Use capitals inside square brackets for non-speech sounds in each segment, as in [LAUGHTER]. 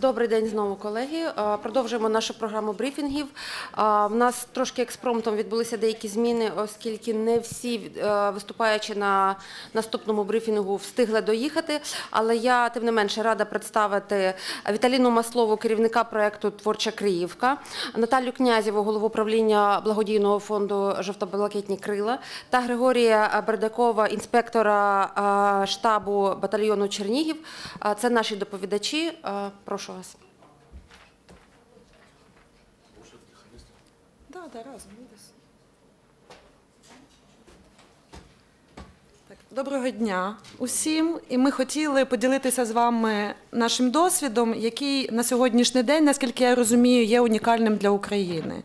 Добрий день знову, колеги. Е, Продовжуємо нашу програму брифінгів. Е, В нас трошки експромтом відбулися деякі зміни, оскільки не всі е, виступаючи на наступному брифінгу встигли доїхати. Але я тим не менше рада представити Віталіну Маслову, керівника проекту Творча Криївка, Наталю Князєву, голову правління благодійного фонду Жовто-блакитні крила та Григорія Бердакова, інспектора штабу батальйону Чернігів. Це наші доповідачі. Е, Прошу вас. Да, да, разом. Так, доброго дня усім. І ми хотіли поділитися з вами нашим досвідом, який на сьогоднішній день, наскільки я розумію, є унікальним для України.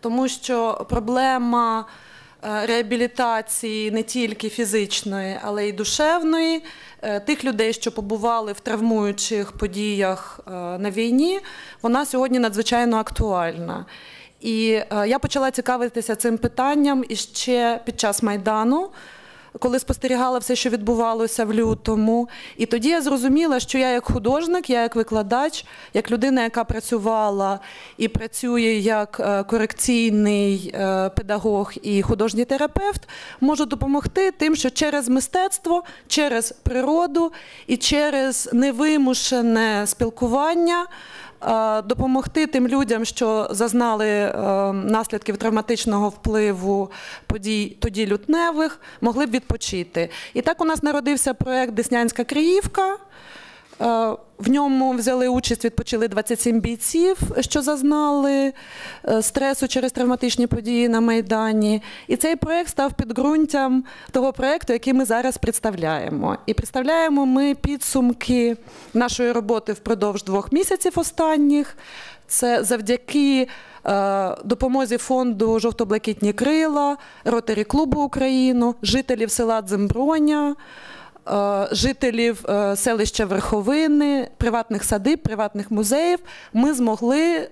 Тому що проблема реабілітації не тільки фізичної, але й душевної, е, тих людей, що побували в травмуючих подіях е, на війні, вона сьогодні надзвичайно актуальна. І е, я почала цікавитися цим питанням іще під час Майдану, коли спостерігала все, що відбувалося в лютому. І тоді я зрозуміла, що я як художник, я як викладач, як людина, яка працювала і працює як е, корекційний е, педагог і художній терапевт, можу допомогти тим, що через мистецтво, через природу і через невимушене спілкування. Допомогти тим людям, що зазнали е, наслідків травматичного впливу подій тоді лютневих, могли б відпочити. І так у нас народився проект Деснянська Криївка. Е, В ньому взяли участь, відпочили 27 бійців, що зазнали е, стресу через травматичні події на Майдані. І цей проект став підґрунтям того проекту, який ми зараз представляємо. І представляємо ми підсумки нашої роботи впродовж двох місяців останніх. Це завдяки е, допомозі фонду Жовто-блакитні крила, ротарі клубу Україну, жителів села Дземброня жителів е, селища Верховини, приватних садиб, приватних музеїв, ми змогли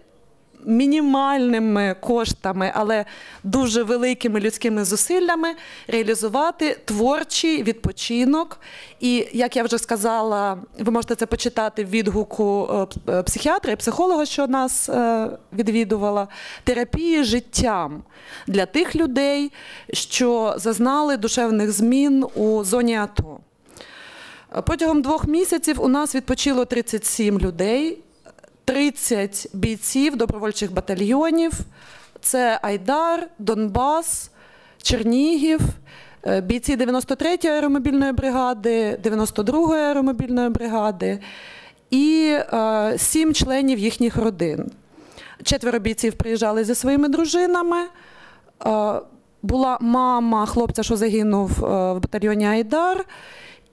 мінімальними коштами, але дуже великими людськими зусиллями реалізувати творчий відпочинок. І як я вже сказала, ви можете це почитати в відгуку е, е, психіатра і психолога, що нас е, відвідувала, терапії життям для тих людей, що зазнали душевних змін у зоні АТО. Протягом двох місяців у нас відпочило 37 людей, 30 бійців добровольчих батальйонів. Це Айдар, Донбас, Чернігів, е, бійці 93-ї аеромобільної бригади, 92-ї аеромобільної бригади і е, сім членів їхніх родин. Четверо бійців приїжджали зі своїми дружинами. Е, Була мама хлопця, що загинув в батальйоні Айдар,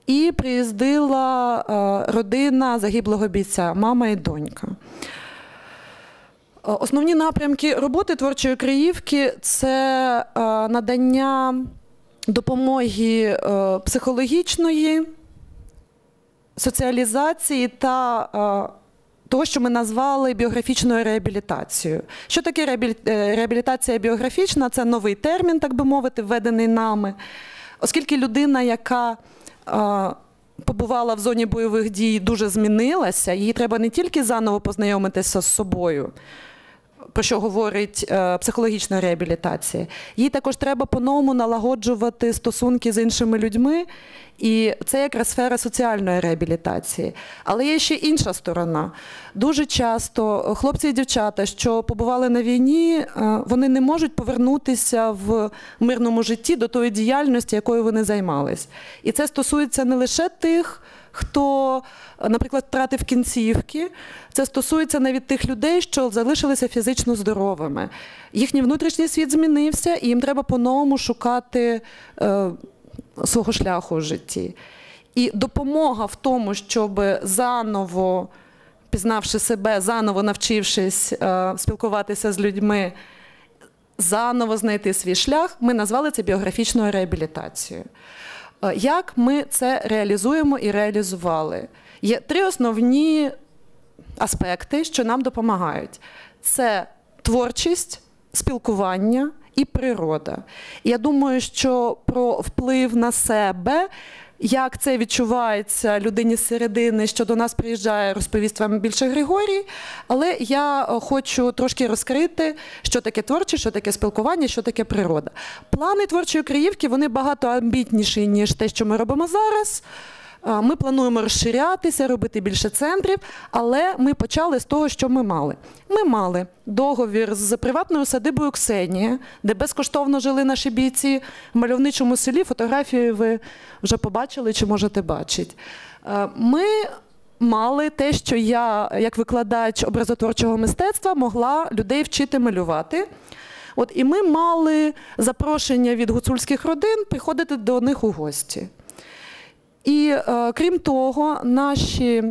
і приїздила е, родина загиблого бійця, мама і донька. Е, Основні напрямки роботи творчої Криївки це е, надання допомоги психологічної, соціалізації та того, що ми назвали біографічною реабілітацією. Що таке реабілітація біографічна? Це новий термін, так би мовити, введений нами. Оскільки людина, яка побувала в зоні бойових дій, дуже змінилася, їй треба не тільки заново познайомитися з собою, про що говорить е, психологічна реабілітація. Їй також треба по-новому налагоджувати стосунки з іншими людьми, і це якраз сфера соціальної реабілітації. Але є ще інша сторона. Дуже часто хлопці і дівчата, що побували на війні, е, вони не можуть повернутися в мирному житті до тої діяльності, якою вони займались. І це стосується не лише тих, хто, наприклад, втратив кінцівки. Це стосується навіть тих людей, що залишилися фізично здоровими. Їхній внутрішній світ змінився, і їм треба по-новому шукати е, свого шляху в житті. І допомога в тому, щоб заново, пізнавши себе, заново навчившись е, спілкуватися з людьми, заново знайти свій шлях, ми назвали це біографічною реабілітацією. Е, Як ми це реалізуємо і реалізували? Є три основні аспекти, що нам допомагають: це творчість, спілкування і природа. Я думаю, що про вплив на себе як це відчувається людині з середини, що до нас приїжджає, розповість вам більше Григорій. Але я е, хочу трошки розкрити, що таке творче, що таке спілкування, що таке природа. Плани творчої Криївки вони багато амбітніші, ніж те, що ми робимо зараз. Ми плануємо розширятися, робити більше центрів, але ми почали з того, що ми мали. Ми мали договір з приватною садибою Ксенія, де безкоштовно жили наші бійці в мальовничому селі. Фотографію ви вже побачили чи можете бачити. Ми мали те, що я, як викладач образотворчого мистецтва, могла людей вчити малювати. От і ми мали запрошення від гуцульських родин приходити до них у гості. І е, крім того, наші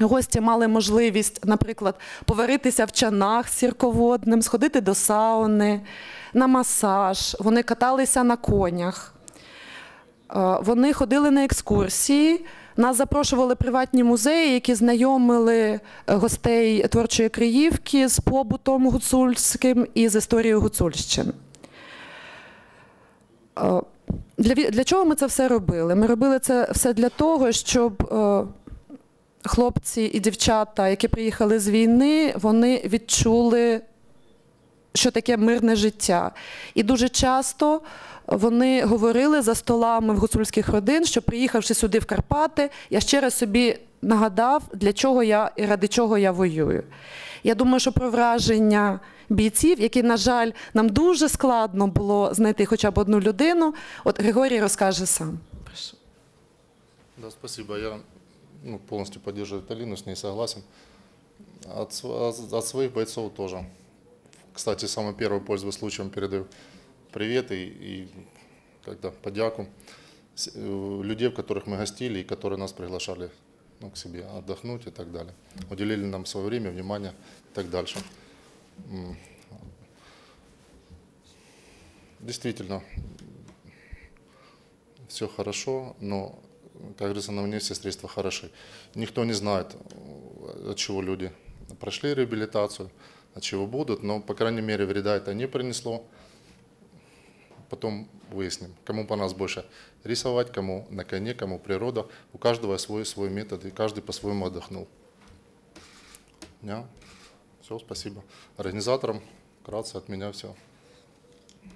гості мали можливість, наприклад, поваритися в чанах сірководним, сходити до сауни, на масаж. Вони каталися на конях. Е, Вони ходили на екскурсії. Нас запрошували приватні музеї, які знайомили е, гостей творчої Криївки з побутом гуцульським і з історією Гуцульщини. Для, для чого ми це все робили? Ми робили це все для того, щоб е, хлопці і дівчата, які приїхали з війни, вони відчули, що таке мирне життя. І дуже часто вони говорили за столами в гуцульських родин, що приїхавши сюди в Карпати, я ще раз собі нагадав, для чого я і ради чого я воюю. Я думаю, що про враження бійців, які, на жаль, нам дуже складно було знайти хоча б одну людину, от Григорій розкаже сам. Прошу. Да, спасибо. Я ну, полностью поддерживаю Талину, с ней согласен. От, св- от- от своих бойцов тоже. Кстати, самый первый, пользуясь случаем, передаю привет и, и когда подяку С- э, людей, которых мы гостили и которые нас приглашали ну, к себе отдохнуть и так далее. Уделили нам свое время, внимание и так дальше. Действительно, все хорошо, но, как говорится, на мне все средства хороши. Никто не знает, от чего люди прошли реабилитацию, от чего будут, но, по крайней мере, вреда это не принесло. Потом выясним, кому по нас больше рисовать, кому на коне, кому природа. У каждого свой, свой метод, и каждый по-своему отдохнул. Все, спасибо. Организаторам вкратце от меня все.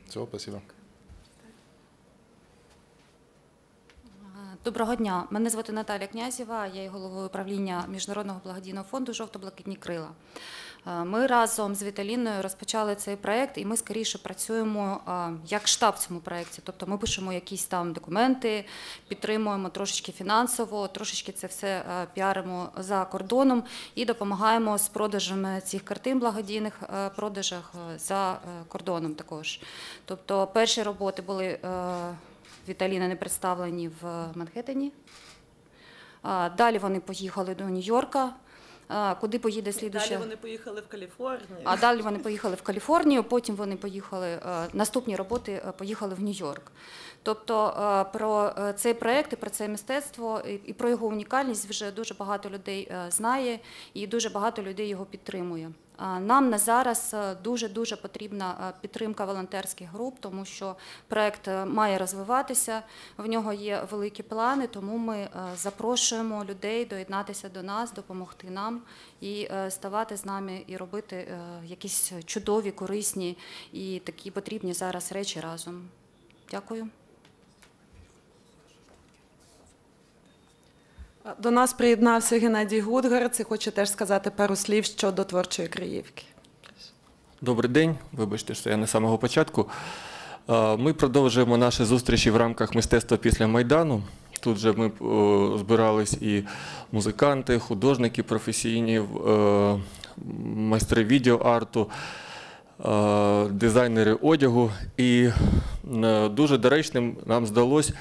Все, спасибо. Доброго дня. Мене звати Наталя Князєва, я є головою управління Міжнародного благодійного фонду Жовто-блакитні крила. Е, Ми разом з Віталіною розпочали цей проект, і ми скоріше працюємо е, як штаб в цьому проєкті. Тобто ми пишемо якісь там документи, підтримуємо трошечки фінансово, трошечки це все е, піаримо за кордоном і допомагаємо з продажами цих картин благодійних продажах за кордоном також. Тобто перші роботи були. Віталіна не представлені в Манхеттені. Далі вони поїхали до Нью-Йорка. Куди поїде слідуюча? Далі вони поїхали в Каліфорнію. А далі вони поїхали в Каліфорнію, потім вони поїхали, е, наступні роботи е, поїхали в Нью-Йорк. Тобто е, про цей проект і про це мистецтво і- про його унікальність вже дуже багато людей знає і дуже багато людей його підтримує. Нам на зараз е, дуже-дуже потрібна е, підтримка волонтерських груп, тому що проект е, має розвиватися, в нього є великі плани, тому ми запрошуємо людей доєднатися до нас, допомогти нам і ставати з нами і робити якісь чудові, корисні і такі потрібні зараз речі разом. Дякую. До нас приєднався Геннадій Гудгарц і хоче теж сказати пару слів щодо творчої Криївки. Добрий день, вибачте, що я не з самого початку. Ми продовжуємо наші зустрічі в рамках мистецтва після Майдану. Тут же ми е, збирались і музиканти, художники професійні, е, майстри відеоарту, е, дизайнери одягу. І дуже доречним нам здалось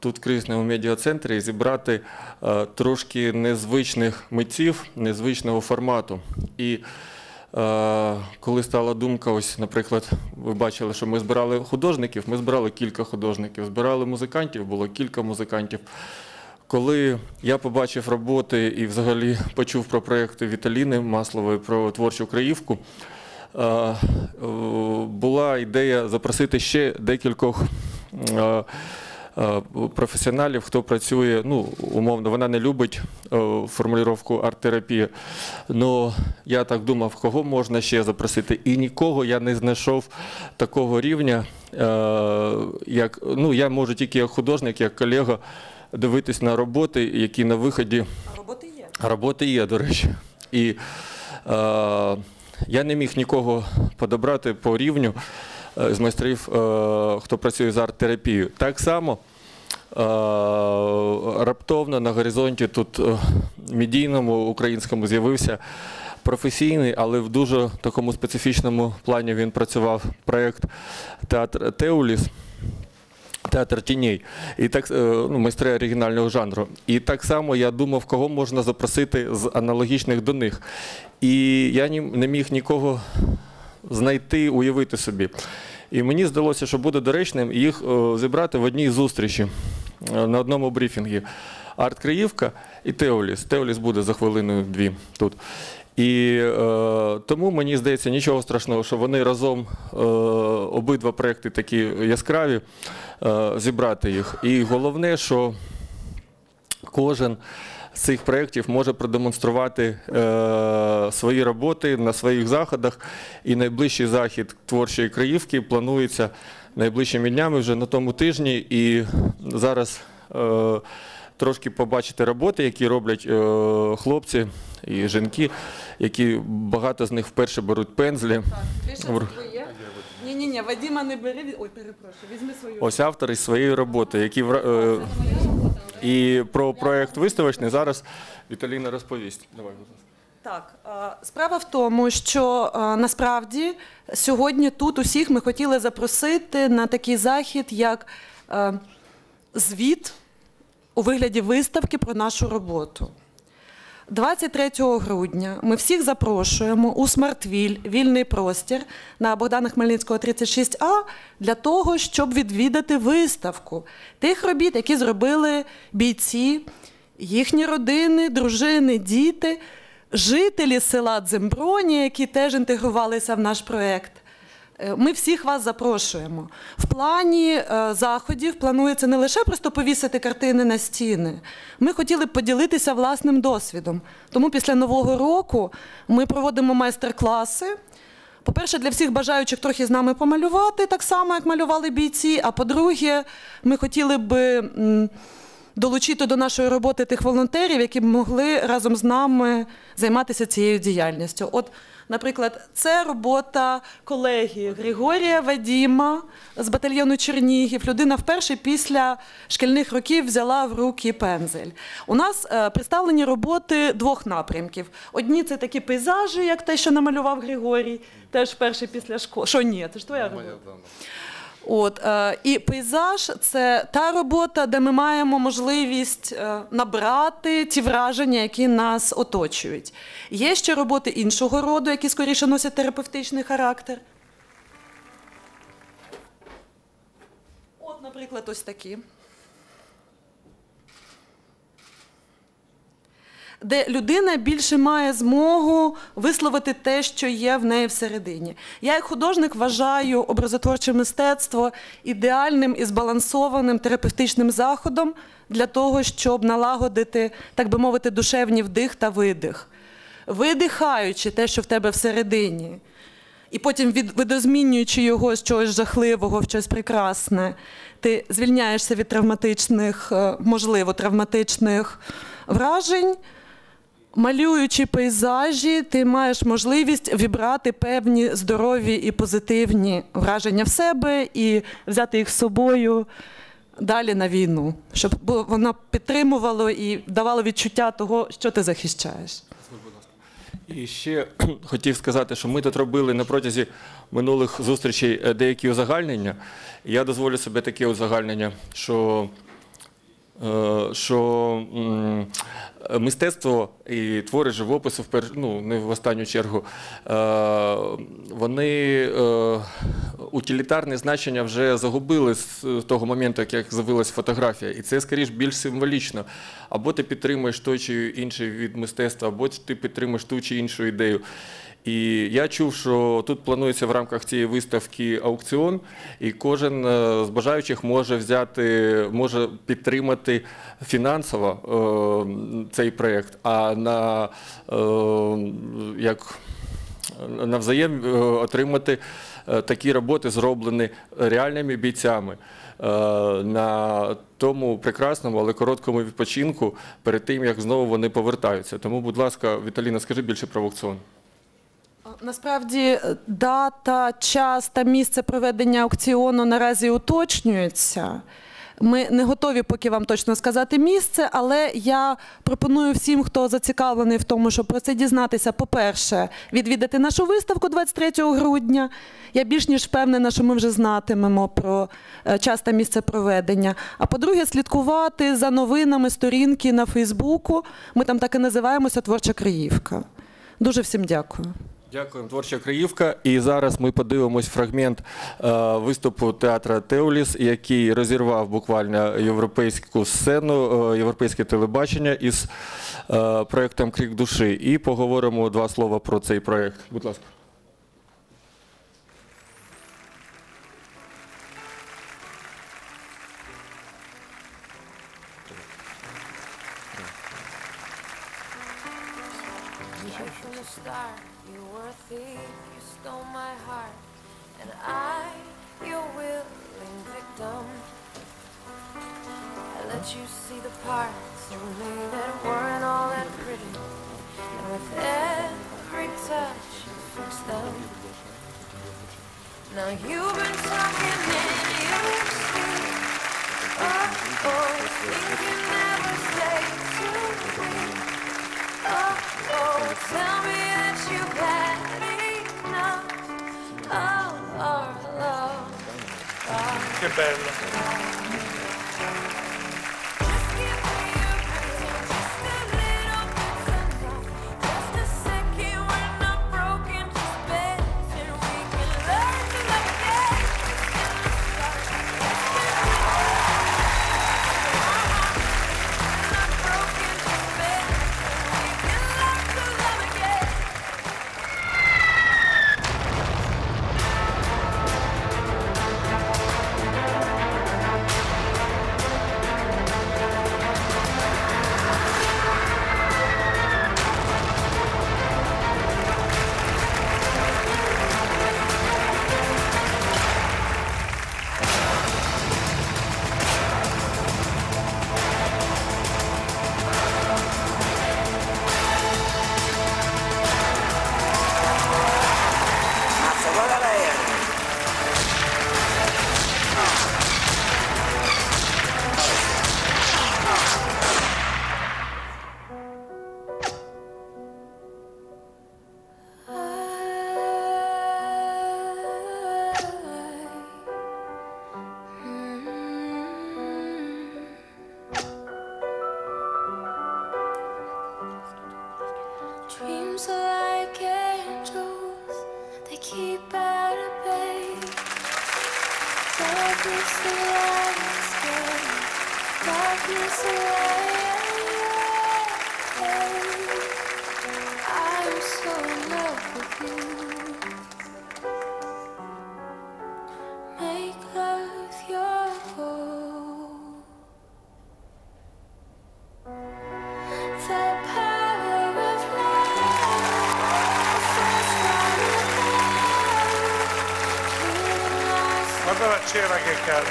тут в крісному медіа-центрі зібрати е, трошки незвичних митців, незвичного формату. І Е, Коли стала думка, ось, наприклад, ви бачили, що ми збирали художників, ми збирали кілька художників, збирали музикантів, було кілька музикантів. Коли я побачив роботи і взагалі почув про проєкти Віталіни Маслової про творчу Краївку, е, була ідея запросити ще декількох професіоналів, хто працює, ну, умовно, вона не любить е, формулювання арт-терапія. Ну, я так думав, кого можна ще запросити. І нікого я не знайшов такого рівня, е, як ну, я можу тільки як художник, як колега дивитись на роботи, які на виході. Роботи є. Роботи є, до речі. І е, я не міг нікого подобрати по рівню е, з майстрів, е, хто працює з арт-терапією. Так само е, раптовно на горизонті тут е, медійному українському з'явився професійний, але в дуже такому специфічному плані він працював проєкт Театр Теуліс. Театр тіней. І так, е, ну, майстри оригінального жанру. І так само я думав, кого можна запросити з аналогічних до них. І я не міг нікого знайти, уявити собі. І мені здалося, що буде доречним їх е, зібрати в одній зустрічі е, на одному брифінгі. Арт Криївка і Теоліс. Теоліс буде за хвилиною-дві тут. І е, тому мені здається нічого страшного, що вони разом е, обидва проекти такі яскраві, е, зібрати їх. І головне, що кожен з цих проєктів може продемонструвати е, свої роботи на своїх заходах. І найближчий захід творчої краївки планується найближчими днями вже на тому тижні. І зараз е, трошки побачити роботи, які роблять е, хлопці і жінки, які багато з них вперше беруть пензлі. Ні, ні, ні, Вадима не бери. Ой, перепрошую, візьми свою. Ось автори своєї роботи, які е, і про проект виставочний зараз Віталіна розповість. Давай, будь ласка. Так, е, справа в тому, що е, насправді сьогодні тут усіх ми хотіли запросити на такий захід, як е, звіт у вигляді виставки про нашу роботу. 23 грудня ми всіх запрошуємо у Смартвіль, вільний простір на Богдана Хмельницького 36А для того, щоб відвідати виставку тих робіт, які зробили бійці, їхні родини, дружини, діти, жителі села Дземброні, які теж інтегрувалися в наш проєкт. Е, Ми всіх вас запрошуємо. В плані е, заходів планується не лише просто повісити картини на стіни. Ми хотіли б поділитися власним досвідом. Тому після Нового року ми проводимо майстер-класи. По-перше, для всіх бажаючих трохи з нами помалювати, так само, як малювали бійці. А по-друге, ми хотіли б долучити до нашої роботи тих волонтерів, які б могли разом з нами займатися цією діяльністю. От, наприклад, це робота колеги Григорія Вадіма з батальйону Чернігів. Людина вперше після шкільних років взяла в руки пензель. У нас е, представлені роботи двох напрямків. Одні це такі пейзажі, як те, що намалював Григорій, теж вперше після школи. Що ні, це ж твоя робота. От, е, і пейзаж це та робота, де ми маємо можливість е, набрати ті враження, які нас оточують. Є ще роботи іншого роду, які скоріше носять терапевтичний характер. От, наприклад, ось такі. Де людина більше має змогу висловити те, що є в неї всередині. Я, як художник, вважаю образотворче мистецтво ідеальним і збалансованим терапевтичним заходом для того, щоб налагодити, так би мовити, душевні вдих та видих, видихаючи те, що в тебе всередині. І потім від, видозмінюючи його з чогось жахливого в щось прекрасне, ти звільняєшся від травматичних, е, можливо, травматичних вражень. Малюючи пейзажі, ти маєш можливість вібрати певні здорові і позитивні враження в себе і взяти їх з собою далі на війну, щоб воно підтримувало і давало відчуття того, що ти захищаєш. І ще [CLEARS THROAT] хотів сказати, що ми тут робили на протязі минулих зустрічей е, деякі узагальнення. Я дозволю собі таке узагальнення, що, що е, мистецтво і твори живопису, ну, не в останню чергу, е, вони е, утилітарне значення вже загубили з того моменту, як з'явилась фотографія. І це, скоріш, більш символічно. Або ти підтримуєш той чи інший від мистецтва, або ти підтримуєш ту чи іншу ідею. І я чув, що тут планується в рамках цієї виставки аукціон, і кожен е, з бажаючих може взяти, може підтримати фінансово е, цей проєкт. А на е, як навзаєм е, отримати е, такі роботи, зроблені реальними бійцями. На тому прекрасному, але короткому відпочинку перед тим, як знову вони повертаються. Тому, будь ласка, Віталіна, скажи більше про аукціон. Насправді е, дата, час та місце проведення аукціону наразі уточнюються. Ми не готові поки вам точно сказати місце, але я пропоную всім, хто зацікавлений в тому, щоб про це дізнатися, по-перше, відвідати нашу виставку 23 грудня. Я більш ніж впевнена, що ми вже знатимемо про е, час та місце проведення. А по-друге, слідкувати за новинами сторінки на Фейсбуку. Ми там так і називаємося Творча Криївка. Дуже всім дякую. Дякуємо, творча Криївка. І зараз ми подивимось фрагмент е, виступу театра Теоліс, який розірвав буквально європейську сцену, е, європейське телебачення із е, проєктом Крік душі. І поговоримо два слова про цей проєкт. Будь ласка. Now you've been talking in your sleep, oh, oh, you can never to me. Oh, oh, tell me that you've had enough of our love. Che bello. Allora c'era che cade.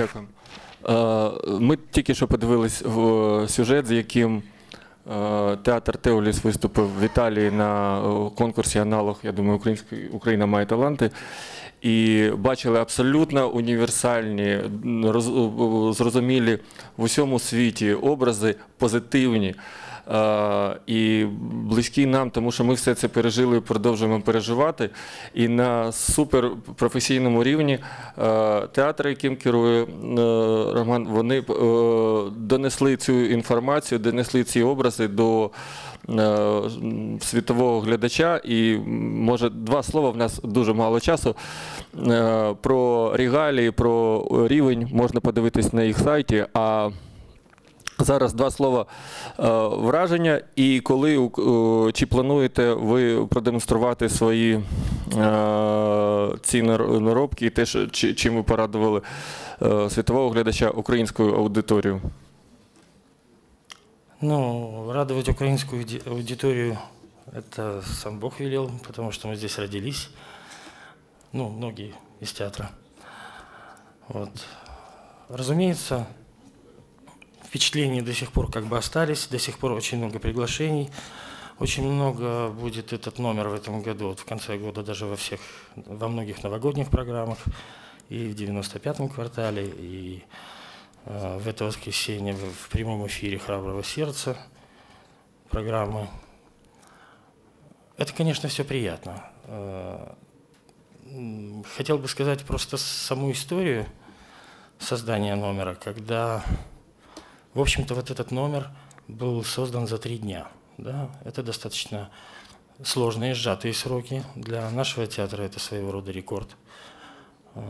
Дякую. Е, Ми тільки що подивились в сюжет, з яким е, театр Теоліс виступив в Італії на е, конкурсі аналог, я думаю, Україна має таланти. І бачили абсолютно універсальні, зрозумілі в усьому світі образи, позитивні е, і близькі нам, тому що ми все це пережили і продовжуємо переживати. І на суперпрофесійному рівні е, театр, яким керує е, Роман, вони е, донесли цю інформацію, донесли ці образи до е, світового глядача. І може два слова в нас дуже мало часу. Е, Про регалії, про рівень можна подивитись на їх сайті. А Зараз два слова е, враження, і коли е, чи плануєте ви продемонструвати свої е, ці наробки і те, що- чи- чим ви порадували світового глядача українською аудиторію? Ну, радовать украинскую ауди- аудиторию это сам Бог велел, потому что мы здесь родились. Ну, многие из театра. Вот. Разумеется, впечатления до сих пор как бы остались, до сих пор очень много приглашений. Очень много будет этот номер в этом году, вот в конце года даже во всех, во многих новогодних программах, и в 95-м квартале, и э, в это воскресенье в, в прямом эфире «Храброго сердца» программы. Это, конечно, все приятно. Э, Хотел бы сказать просто саму историю создания номера, когда, в общем-то, вот этот номер был создан за три дня. Да? Это достаточно сложные, сжатые сроки. Для нашего театра это своего рода рекорд. Э,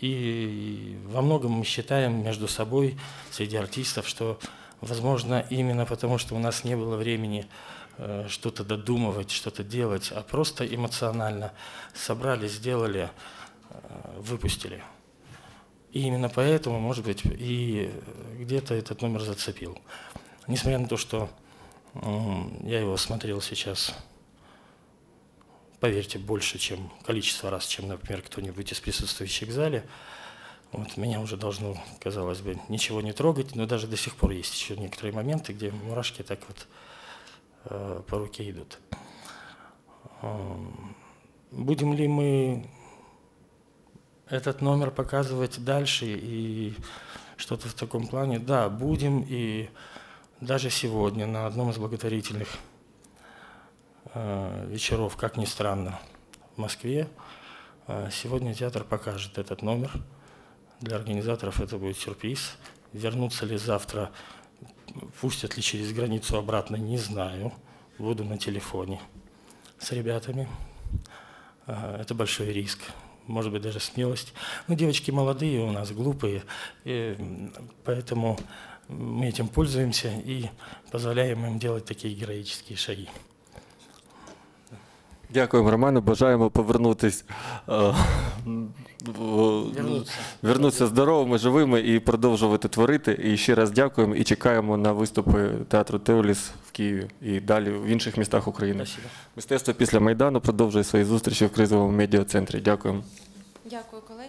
И во многом мы считаем между собой, среди артистов, что, возможно, именно потому, что у нас не было времени э, что-то додумывать, что-то делать, а просто эмоционально собрали, сделали, э, выпустили. И именно поэтому, может быть, и где-то этот номер зацепил. Несмотря на то, что я его смотрел сейчас поверьте, больше, чем количество раз, чем, например, кто-нибудь из присутствующих в зале. Вот, меня уже должно, казалось бы, ничего не трогать, но даже до сих пор есть еще некоторые моменты, где мурашки так вот э, по руке идут. Эм, Будем ли мы этот номер показывать дальше и что-то в таком плане? Да, будем, и даже сегодня на одном из благотворительных э, вечеров, как ни странно, в Москве. Э, Сегодня театр покажет этот номер. Для организаторов это будет сюрприз. Вернутся ли завтра, пустят ли через границу обратно, не знаю. Буду на телефоне с ребятами. Э, Это большой риск, может быть, даже смелость. Но девочки молодые у нас, глупые, и поэтому мы этим пользуемся и позволяем им делать такие героические шаги. Дякуємо, Роману. Бажаємо повернутись, е, вернутися здоровими, живими і продовжувати творити. І ще раз дякуємо і чекаємо на виступи театру Теоліс в Києві і далі в інших містах України. Спасибо. Мистецтво після Майдану продовжує свої зустрічі в кризовому медіа-центрі. Дякуємо. Дякую, колеги.